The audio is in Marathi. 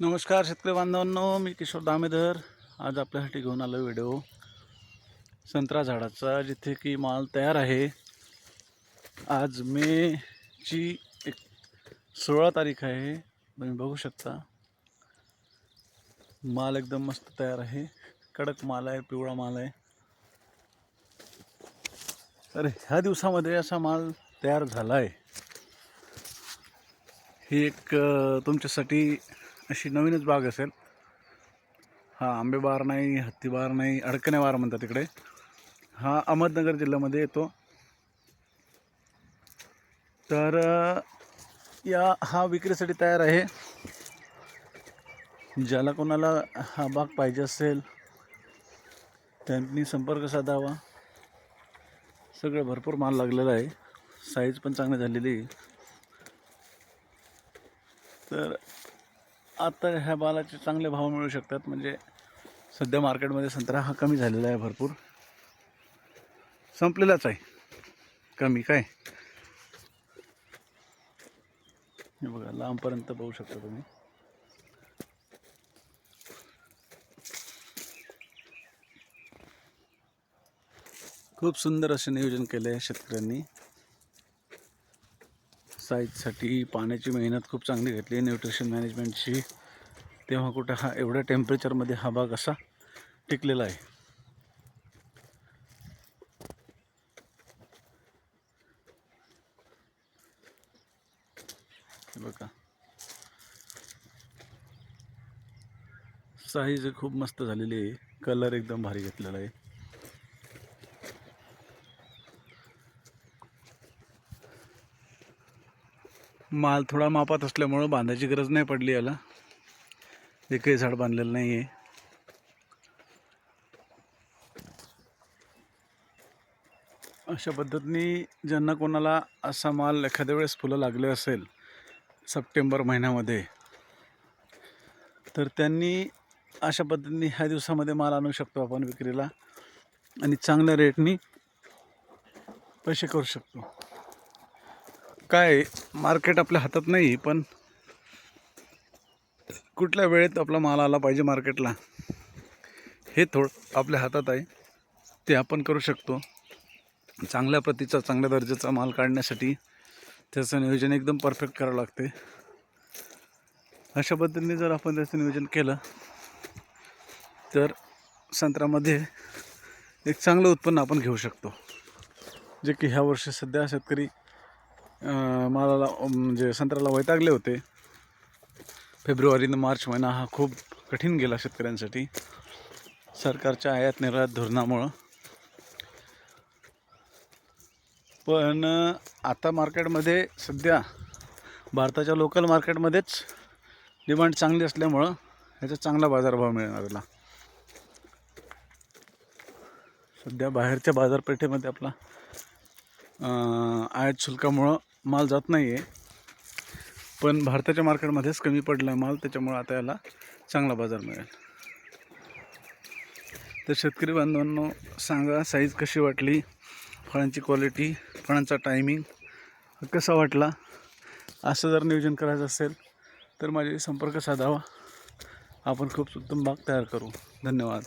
नमस्कार शेतकरी बांधवांनो मी किशोर दामेधर आज आपल्यासाठी घेऊन आलो व्हिडिओ. संत्रा झाडाचा जिथे की माल तयार आहे. आज मेची एक सोळा तारीख आहे. तुम्ही बघू शकता. माल एकदम मस्त तयार आहे. कडक माल आहे पिवळा माल आहे. तर ह्या दिवसामध्ये असा माल तयार झाला आहे ही एक तुमच्यासाठी अशी नवीनच बाग असेल. हा आंबेबार नाही हत्तीबार नाही अडकणेवार म्हणतात तिकडे हा अहमदनगर जिल्ह्यामध्ये येतो. तर या हा विक्रीसाठी तयार आहे. ज्याला कोणाला हा बाग पाहिजे असेल त्यांनी संपर्क साधावा. सगळं भरपूर माल लागलेला आहे. साईज पण चांगली झालेली आहे. तर आता ह्या बालाचे चांगले भाव मिळू शकतात. म्हणजे सध्या मार्केटमध्ये संत्रा हा कमी झालेला आहे भरपूर. संपलेलाच आहे. कमी काय? हे बघा लांबपर्यंत पाहू शकता तुम्ही. खूप सुंदर असे नियोजन केले आहे शेतकऱ्यांनी. साईजसाठी पाण्याची मेहनत खूप चांगली घेतली न्यूट्रिशन मॅनेजमेंटची तेव्हा कुठं हा एवढ्या टेम्परेचरमध्ये हा भाग असा टिकलेला आहे. बघा. साईज खूप मस्त झालेली आहे. कलर एकदम भारी घेतलेला आहे. माल थोडा मापात असल्यामुळं बांधायची गरज नाही पडली याला. एकही झाड बांधलेलं नाही आहे अशा पद्धतीने ज्यांना कोणाला असा माल एखाद्या वेळेस फुलं लागले असेल सप्टेंबर महिन्यामध्ये तर त्यांनी अशा पद्धतीने ह्या दिवसामध्ये माल आणू शकतो आपण विक्रीला आणि चांगल्या रेटनी पैसे करू शकतो. काय मार्केट आपल्या हातात नाही पण कुठल्या वेळेत आपला माल आला पाहिजे मार्केटला हे थोडं आपल्या हातात आहे. ते आपण करू शकतो. चांगल्या प्रतीचा चांगल्या दर्जाचा माल काढण्यासाठी त्याचं नियोजन एकदम परफेक्ट करावं लागते. अशा पद्धतीने जर आपण त्याचं नियोजन केलं तर संत्र्यामध्ये एक चांगलं उत्पन्न आपण घेऊ शकतो. जे की ह्या वर्षी सध्या शेतकरी मालाला म्हणजे संत्र्याला वैतागले होते फेब्रुवारी न मार्च महिना हा खूप कठीण गेला शेतकऱ्यांसाठी. सरकारच्या आयात निर्यात धोरणामुळं. पण आता मार्केटमध्ये सध्या भारताच्या लोकल मार्केटमध्येच डिमांड चांगली असल्यामुळं ह्याचा चांगला बाजारभाव मिळणार सध्या बाहेरच्या बाजारपेठेमध्ये आपला आयात शुल्कामुळं माल जात नाही आहे पण भारताच्या मार्केटमध्येच कमी पडला आहे माल त्याच्यामुळं आता याला चांगला बाजार मिळेल. तर शेतकरी बांधवांनो सांगा साईज कशी वाटली? फळांची क्वालिटी फळांचा टायमिंग कसा वाटला? असं जर नियोजन करायचं असेल तर माझ्याशी संपर्क साधावा. आपण खूप उत्तम बाग तयार करू. धन्यवाद.